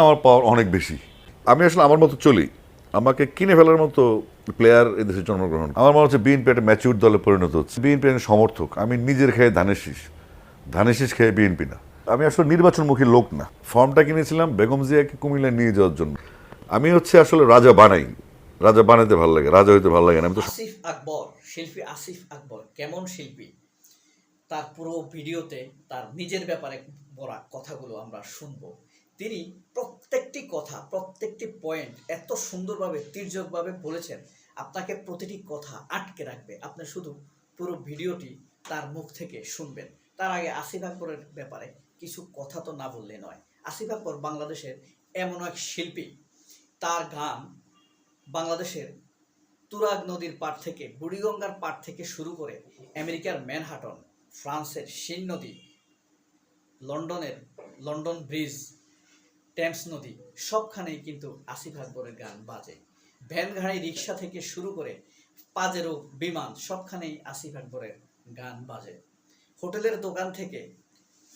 আমার পাওয়ার অনেক বেশি। আমি আসলে আমার মতো চলি। আমাকে কিনে ফেলার মতো প্লেয়ার এদেশে জন্মগ্রহণ। আমার মনে হচ্ছে বিএনপি একটা ম্যাচিউর দলে পরিণত হচ্ছে। বিএনপি সমর্থক। আমি নিজের খেয়ে ধানের শীষ। ধানের শীষ খেয়ে বিএনপি না। আমি আসলে নির্বাচনমুখী লোক না। ফর্মটা কিনেছিলাম বেগম জিয়াকে কুমিল্লায় নিয়ে যাওয়ার জন্য। আমি হচ্ছে আসলে রাজা বানাই। রাজা বানাইতে ভালো লাগে, রাজা হইতে ভালো লাগে না। আমি তো আসিফ আকবর, শিল্পী আসিফ আকবর, কেমন শিল্পী? তার পুরো ভিডিওতে তার নিজের ব্যাপারে বলা কথাগুলো আমরা শুনব। তিনি প্রত্যেকটি কথা, প্রত্যেকটি পয়েন্ট এত সুন্দরভাবে, তির্যকভাবে বলেছেন। আপনাকে প্রতিটি কথা আটকে রাখবে। আপনি শুধু পুরো ভিডিওটি তার মুখ থেকে শুনবেন। তার আগে আসিফ আকবরের ব্যাপারে কিছু কথা তো না বললে নয়। আসিফ আকবর বাংলাদেশের এমন এক শিল্পী। তার গান বাংলাদেশের তুরাগ নদীর পাড় থেকে, বুড়িগঙ্গার পাড় থেকে শুরু করে আমেরিকার ম্যানহাটন, ফ্রান্সের সিন নদী, লন্ডনের, লন্ডন ব্রিজ টেমস নদী, সবখানেই কিন্তু আসিফ আকবরের গান বাজে। ভ্যান গাড়ি রিক্সা থেকে শুরু করে পাজেরো, বিমান, সবখানেই আসিফ আকবরের গান বাজে। হোটেলের দোকান থেকে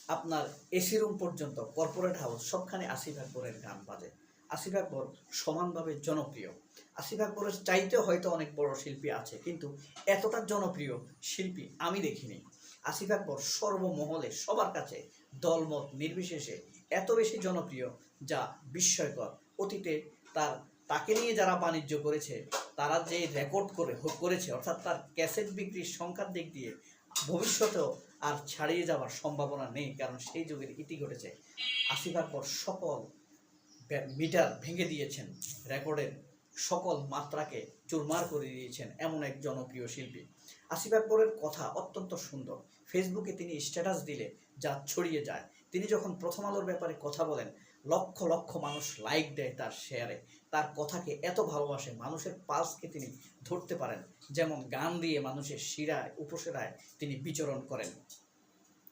আপনার এসি রুম পর্যন্ত, কর্পোরেট হাউস, সবখানে আসিফ আকবরের গান বাজে। আসিফ আকবর সমানভাবে জনপ্রিয়। আসিফ আকবরের চাইতেও হয়তো অনেক বড় শিল্পী আছে, কিন্তু এতটা জনপ্রিয় শিল্পী আমি দেখিনি। আসিফ আকবর সর্বমহলে সবার কাছে দলমত নির্বিশেষে এত বেশি জনপ্রিয় যা বিস্ময়কর। অতীতে তার, তাকে নিয়ে যারা বাণিজ্য করেছে, তারা যে রেকর্ড করে, করেছে, অর্থাৎ তার ক্যাসেট বিক্রির সংখ্যার দিক দিয়ে ভবিষ্যতেও আর ছাড়িয়ে যাওয়ার সম্ভাবনা নেই, কারণ সেই যুগের ইতি ঘটেছে। আসিফ আকবর সকল মিটার ভেঙে দিয়েছেন রেকর্ডের সকল মাত্রাকে চুরমার করে দিয়েছেন এমন এক জনপ্রিয় শিল্পী। আসিফ আকবরের কথা অত্যন্ত সুন্দর। ফেসবুকে তিনি স্ট্যাটাস দিলে যা ছড়িয়ে যায়। তিনি যখন প্রথম আলোর ব্যাপারে কথা বলেন, লক্ষ লক্ষ মানুষ লাইক দেয় তার শেয়ারে তার কথাকে এত ভালোবাসে, মানুষের পালসকে তিনি ধরতে পারেন। যেমন গান দিয়ে মানুষের শিরায়, উপসেরায় তিনি বিচরণ করেন।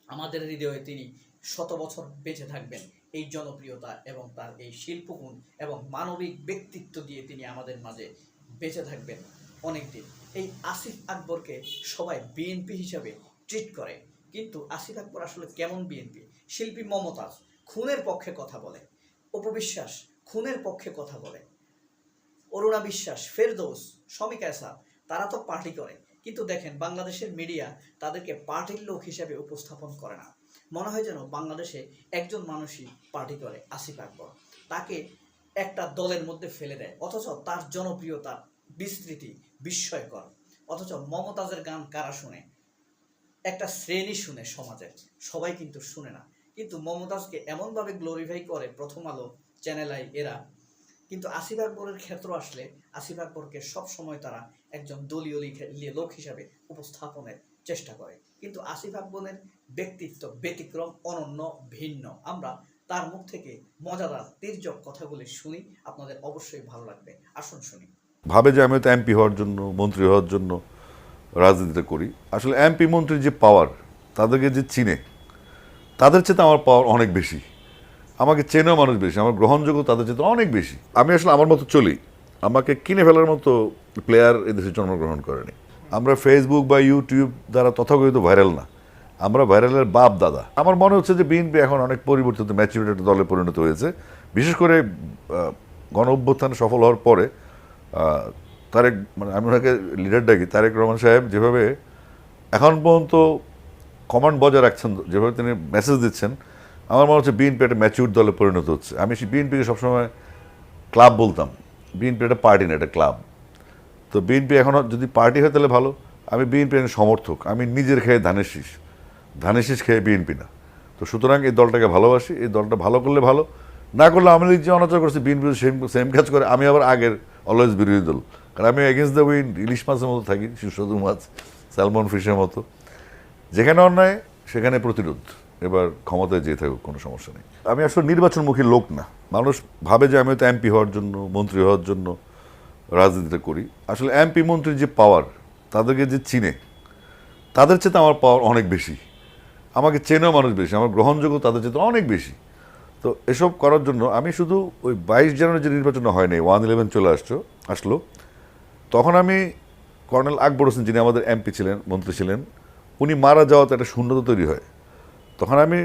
আমাদের হৃদয়ে তিনি শত বছর বেঁচে থাকবেন এই জনপ্রিয়তা এবং তার এই শিল্পগুণ এবং মানবিক ব্যক্তিত্ব দিয়ে তিনি আমাদের মাঝে বেঁচে থাকবেন অনেকদিন। এই আসিফ আকবরকে সবাই বিএনপি হিসাবে ট্রিট করে। কিন্তু আসিফ আকবর আসলে কেমন বিএনপি শিল্পী মমতাজ খুনের পক্ষে কথা বলে। অপবিশ্বাস খুনের পক্ষে কথা বলে। অরুণা বিশ্বাস, ফেরদৌস শমিকা এসাদ, তারা তো পার্টি করে। কিন্তু দেখেন, বাংলাদেশের মিডিয়া তাদেরকে পার্টির লোক হিসেবে উপস্থাপন করে না। মনে হয় যেন বাংলাদেশে একজন মানুষই পার্টি করে, আসিফ আকবর। তাকে একটা দলের মধ্যে ফেলে দেয়। অথচ তার জনপ্রিয়তা বিস্তৃতি বিস্ময়কর। অথচ মমতাজের গান কারা শুনে? একটা শ্রেণি শুনে সমাজের, সবাই কিন্তু শুনে না। কিন্তু মমতাজকে এমনভাবে গ্লোরিফাই করে প্রথম আলো চ্যানেল আই এরা, কিন্তু আসিফ আকবরের ক্ষেত্র আসলে আসিফ আকবরকে সবসময় তারা একজন দলীয় লোক হিসাবে উপস্থাপনের চেষ্টা করে। কিন্তু আসিফ আকবরের ব্যক্তিত্ব ব্যতিক্রম, অনন্য, ভিন্ন। আমরা তার মুখ থেকে মজাদার, তির্যক কথাগুলি শুনি, আপনাদের অবশ্যই ভালো লাগবে। আসুন শুনি। ভাবে যে আমি তো এমপি হওয়ার জন্য, মন্ত্রী হওয়ার জন্য রাজনীতিটা করি। আসলে এমপি মন্ত্রীর যে পাওয়ার তাদেরকে যে চিনে, তাদের চেয়ে আমার পাওয়ার অনেক বেশি। আমাকে চেনেও মানুষ বেশি, আমার গ্রহণযোগ্য তাদের চেয়ে অনেক বেশি। আমি আসলে আমার মতো চলি। আমাকে কিনে ফেলার মতো প্লেয়ার এদেশে জন্মগ্রহণ করেনি। আমরা ফেসবুক বা ইউটিউব দ্বারা তথাকথিত ভাইরাল না। আমরা ভাইরালের বাপ দাদা। আমার মনে হচ্ছে যে বিএনপি এখন অনেক পরিবর্তিত ম্যাচুরিটি দলে পরিণত হয়েছে। বিশেষ করে গণ অভ্যুত্থানে সফল হওয়ার পরে তারেক মানে আমি ওনাকে লিডার ডাকি, তারেক রহমান সাহেব যেভাবে এখন পর্যন্ত কমান্ড বজায় রাখছেন, যেভাবে তিনি মেসেজ দিচ্ছেন, আমার মনে হচ্ছে বিএনপি একটা ম্যাচিউর দলে পরিণত হচ্ছে। আমি সেই বিএনপিকে সবসময় ক্লাব বলতাম। বিএনপি একটা পার্টি না, একটা ক্লাব তো বিএনপি এখনও যদি পার্টি হয় তাহলে ভালো। আমি বিএনপি সমর্থক। আমি নিজের খেয়ে ধানের শীষ। ধানের শীষ খেয়ে বিএনপি না। তো সুতরাং এই দলটাকে ভালোবাসি। এই দলটা ভালো করলে ভালো। না করলে আমি যে অনাচার করছি বিএনপি সেম সেম কাজ করে। আমি আবার আগের অলওয়েজ বিরোধী দল। কারণ আমি এগেনস্ট দ্য উইন্ড ইলিশ মাছের মতো থাকি, সুস্বাদু মাছ স্যালমন ফিশের মতো। যেখানে অন্যায়, সেখানে প্রতিরোধ। এবার ক্ষমতায় যেয়ে থাকুক, কোনো সমস্যা নেই। আমি আসলে নির্বাচনমুখী লোক না। মানুষ ভাবে যে আমি হয়তো এমপি হওয়ার জন্য, মন্ত্রী হওয়ার জন্য রাজনীতিটা করি। আসলে এমপি মন্ত্রীর যে পাওয়ার তাদেরকে যে চিনে, তাদের চেয়ে আমার পাওয়ার অনেক বেশি। আমাকে চেনেও মানুষ বেশি, আমার গ্রহণযোগ্য তাদের চেয়ে অনেক বেশি। তো এসব করার জন্য আমি শুধু ওই বাইশ জানুয়ারি যে নির্বাচন হয়নি ওয়ান ইলেভেন চলে আসছো আসলো তখন আমি কর্নেল আকবর হোসেন, যিনি আমাদের এমপি ছিলেন, মন্ত্রী ছিলেন, উনি মারা যাওয়াতে একটা শূন্যতা তৈরি হয়। তখন আমি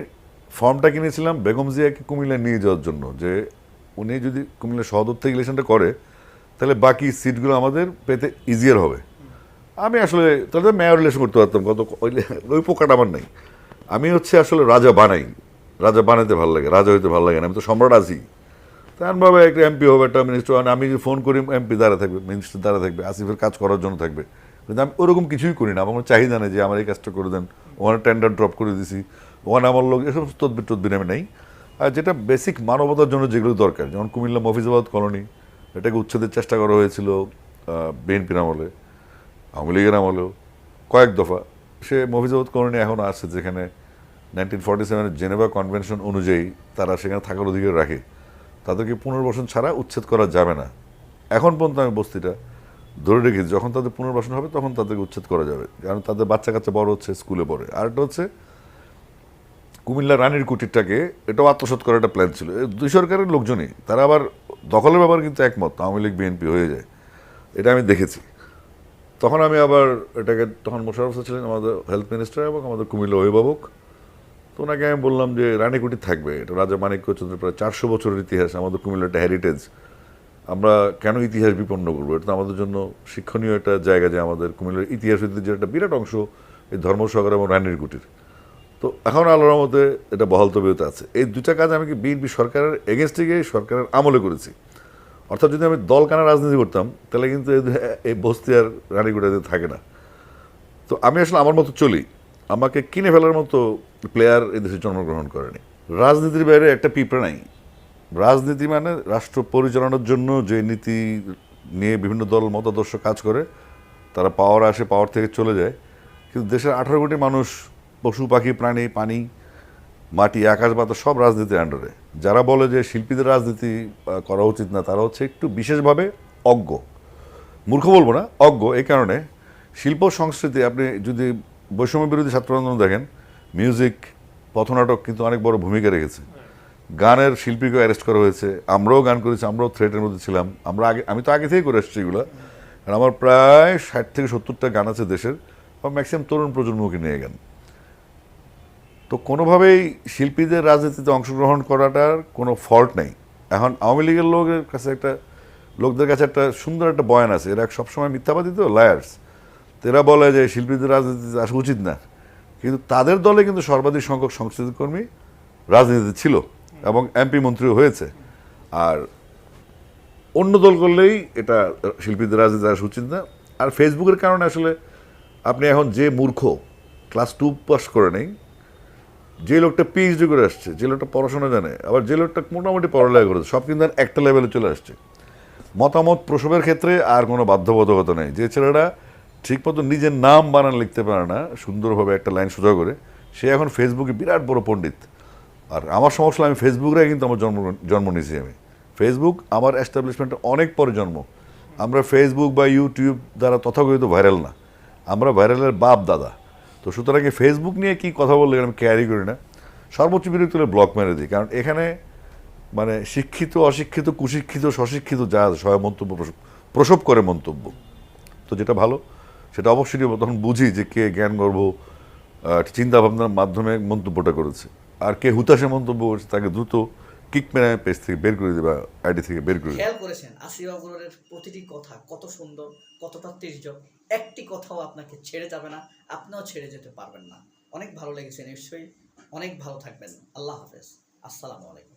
ফর্মটা কিনেছিলাম বেগম জিয়াকে কুমিল্লায় নিয়ে যাওয়ার জন্য, যে উনি যদি কুমিল্লা সদর থেকে ইলেকশনটা করে, তাহলে বাকি সিটগুলো আমাদের পেতে ইজিয়ার হবে। আমি আসলে, তাহলে তো মেয়র ইলেকশন করতে পারতাম, কত ওই পোকাটা আমার নাই। আমি হচ্ছে আসলে রাজা বানাই, রাজা বানাইতে ভালো লাগে, রাজা হইতে ভালো লাগে না, আমি তো সম্রাট আছি। তেমনভাবে একটা এমপি হবে, একটা মিনিস্টার আমি যদি ফোন করি, এমপি দ্বারা থাকবে মিনিস্টার দ্বারা থাকবে, আসিফের কাজ করার জন্য থাকবে। কিন্তু আমি ওরকম কিছুই করি না, আমার চাহিদা নেই যে আমার এই কাজটা করে দেন। ওখানে টেন্ডার ড্রপ করে দিছি, ওখানে আমার লোক, এসব তদবির টদবির আমি নেই। আর যেটা বেসিক মানবতার জন্য যেগুলো দরকার, যেমন কুমিল্লা মফিজাবাদ কলোনি, এটাকে উচ্ছেদের চেষ্টা করা হয়েছিল বিএনপির আমলে আওয়ামী লীগের আমলেও। কয়েক দফা, সে মফিজাবাদ কলোনি এখনও আছে যেখানে নাইনটিন ফর্টি সেভেনের জেনেভা কনভেনশন অনুযায়ী তারা সেখানে থাকার অধিকার রাখে। তাদেরকে পুনর্বাসন ছাড়া উচ্ছেদ করা যাবে না। এখন পর্যন্ত আমি বস্তিটা ধরে রেখেছি, যখন তাদের পুনর্বাসন হবে তখন তাদেরকে উচ্ছেদ করা যাবে। কারণ তাদের বাচ্চা কাচ্চা বড় হচ্ছে, স্কুলে পড়ে। আরেকটা হচ্ছে, কুমিল্লা রানীর কুটিরটাকে এটাও আত্মসাৎ করার একটা প্ল্যান ছিল। দুই সরকারের লোকজনই, তারা আবার দখলের ব্যাপারে কিন্তু একমত, আওয়ামী লীগ, বিএনপি হয়ে যায়। এটা আমি দেখেছি। তখন আমি আবার এটাকে, তখন মোশারফ ছিলেন আমাদের হেলথ মিনিস্টার এবং আমাদের কুমিল্লা অভিভাবক। তো ওনাকে আমি বললাম যে রানীকুটি থাকবে, এটা রাজা মানিক্য চন্দ্রের প্রায় চারশো বছরের ইতিহাস, আমাদের কুমিল্লা একটা হেরিটেজ আমরা কেন ইতিহাস বিপন্ন করব? এটা তো আমাদের জন্য শিক্ষণীয় একটা জায়গা যে আমাদের কুমিল্লার ইতিহাস ঐতিহ্যের একটা বিরাট অংশ এই ধর্মসাগর এবং রানীর কুটির। তো এখন আল্লাহর মধ্যে এটা বহাল তবিয়তে আছে। এই দুটা কাজ আমি কি বিএনপি সরকারের এগেনস্টে গিয়ে সরকারের আমলে করেছি? অর্থাৎ যদি আমি দল কানা রাজনীতি করতাম, তাহলে কিন্তু এই- এই বস্তি আর রানীগুড়াতে থাকে না। তো আমি আসলে আমার মতো চলি। আমাকে কিনে ফেলার মতো প্লেয়ার এদেশে জন্মগ্রহণ করেনি। রাজনীতির বাইরে একটা পিঁপড়া নাই। রাজনীতি মানে রাষ্ট্র পরিচালনার জন্য যে নীতি নিয়ে বিভিন্ন দল, মতাদর্শ কাজ করে, তারা পাওয়ার আসে পাওয়ার থেকে চলে যায়। কিন্তু দেশের আঠারো কোটি মানুষ, পশু, পাখি, প্রাণী, পানি, মাটি, আকাশ, বাতাস, সব রাজনীতির আন্ডারে যারা বলে যে শিল্পীদের রাজনীতি করা উচিত না, তারা হচ্ছে একটু বিশেষভাবে অজ্ঞ। মূর্খ বলব না, অজ্ঞ। এই কারণে শিল্প সংস্কৃতি, আপনি যদি বৈষম্য বিরোধী ছাত্র আন্দোলন দেখেন মিউজিক পথনাটক কিন্তু অনেক বড় ভূমিকা রেখেছে। গানের শিল্পীকে অ্যারেস্ট করা হয়েছে। আমরাও গান করেছি, আমরাও থ্রেটের মধ্যে ছিলাম। আমরা আগে, আমি তো আগে থেকেই করে এসেছি এগুলো। আর আমার প্রায় ষাট থেকে সত্তরটা গান আছে দেশের বা ম্যাক্সিমাম তরুণ প্রজন্মকে নিয়ে গান। তো কোনোভাবেই শিল্পীদের রাজনীতিতে অংশগ্রহণ করাটার কোনো ফল্ট নেই। এখন আওয়ামী লীগের লোকের কাছে একটা, লোকদের কাছে একটা সুন্দর একটা বয়ান আছে। এরা সবসময় মিথ্যাবাদী তো লায়ার্স তো এরা বলে যে শিল্পীদের রাজনীতিতে আসা উচিত না। কিন্তু তাদের দলে কিন্তু সর্বাধিক সংখ্যক সংস্কৃতি কর্মী রাজনীতিতে ছিল এবং এমপি মন্ত্রীও হয়েছে। আর অন্য দল করলেই এটা শিল্পীদের রাজনীতি আসা উচিত না। আর ফেসবুকের কারণে আসলে আপনি এখন যে মূর্খ ক্লাস টু পাস করে নেই, যে লোকটা পিএইচডি করে আসছে, যে লোকটা পড়াশোনা জানে, আবার যে লোকটা মোটামুটি পড়ালেখা করেছে, সব কিন্তু একটা লেভেলে চলে আসছে। মতামত প্রসবের ক্ষেত্রে আর কোনো বাধ্যবাধকতা নেই। যে ছেলেটা ঠিকমতো নিজের নাম বানান লিখতে পারে না, সুন্দরভাবে একটা লাইন সোজা করে। সে এখন ফেসবুকে বিরাট বড় পণ্ডিত। আর আমার সমস্যা, আমি ফেসবুকরাই কিন্তু আমার জন্ম জন্ম নিয়েছি আমি। ফেসবুক আমার এস্টাবলিশমেন্টে অনেক পরে জন্ম। আমরা ফেসবুক বা ইউটিউব দ্বারা তথাকথিত ভাইরাল না। আমরা ভাইরালের বাপ দাদা। তো সুতরাং ফেসবুক নিয়ে কি কথা বললে আমি ক্যারি করি না। সর্বোচ্চ বিরক্ত হলে ব্লক মেরে দিই। কারণ এখানে মানে শিক্ষিত, অশিক্ষিত, কুশিক্ষিত, স্বশিক্ষিত যা সবাই মন্তব্য প্রসব করে মন্তব্য। তো যেটা ভালো সেটা অবশ্যই তখন বুঝি যে কে জ্ঞান গর্ব চিন্তা ভাবনার মাধ্যমে মন্তব্যটা করেছে। আর কে হুতাশে মন্তব্য করেছে তাকে দ্রুত কিক মেরে পেজ থেকে বের করে দেবে আইডি থেকে বের করে খেয়াল করেছেন আসিফ প্রতিটি কথা কত সুন্দর, কতটা তির্যক একটি কথাও আপনাকে ছেড়ে যাবে না, আপনিও ছেড়ে যেতে পারবেন না। অনেক ভালো লেগেছে নিশ্চয়ই। অনেক ভালো থাকবেন। আল্লাহ হাফেজ। আসসালামু আলাইকুম।